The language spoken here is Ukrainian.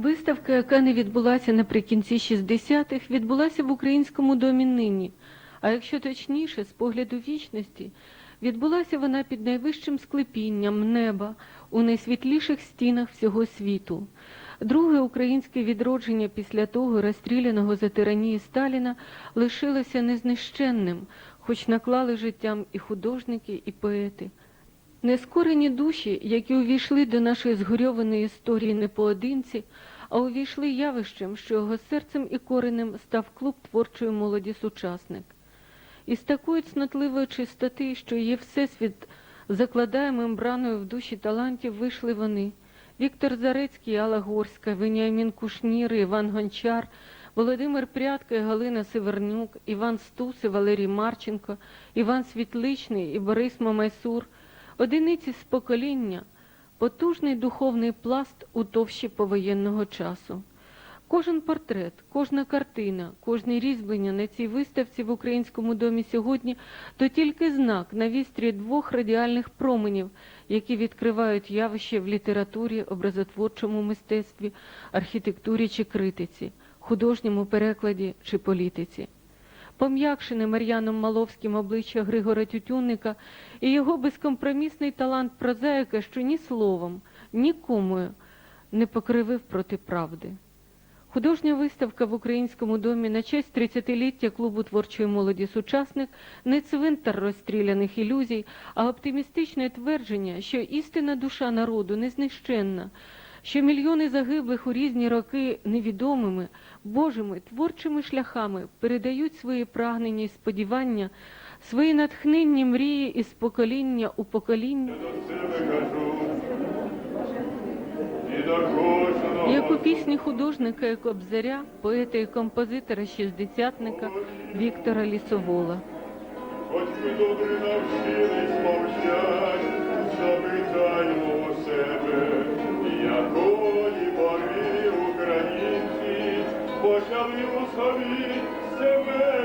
Виставка, яка не відбулася наприкінці 60-х, відбулася в українському домі нині. А якщо точніше, з погляду вічності, відбулася вона під найвищим склепінням неба у найсвітліших стінах всього світу. Друге українське відродження після того розстріляного за тиранії Сталіна лишилося незнищенним, хоч наклали життям і художники, і поети. Нескорені душі, які увійшли до нашої згорьованої історії не поодинці, а увійшли явищем, що його серцем і коренем став клуб творчої молоді сучасник. І з такої цнотливої чистоти, що її всесвіт закладає мембраною в душі талантів, вийшли вони. Віктор Зарецький, Алла Горська, Веніамін Кушнір, Іван Гончар, Володимир Прядко і Галина Севернюк, Іван Стус і Валерій Марченко, Іван Світличний і Борис Мамайсур, одиниці з покоління, потужний духовний пласт у товщі повоєнного часу. Кожен портрет, кожна картина, кожне різьблення на цій виставці в українському домі сьогодні то тільки знак на вістрі двох радіальних променів, які відкривають явище в літературі, образотворчому мистецтві, архітектурі чи критиці, художньому перекладі чи політиці. Пом'якшене Мар'яном Маловським обличчя Григора Тютюнника і його безкомпромісний талант прозаїка, що ні словом, ні комою не покривив проти правди. Художня виставка в українському домі на честь 30-ліття клубу творчої молоді сучасник не цвинтар розстріляних ілюзій, а оптимістичне твердження, що істинна душа народу незнищенна, що мільйони загиблих у різні роки невідомими, божими творчими шляхами передають свої прагнення і сподівання, свої натхненні мрії із покоління у покоління. Як у пісні художника і кобзаря, поета і композитора шістдесятника Віктора Лісовола. хоч ми добре навчились мовчать, почали у себе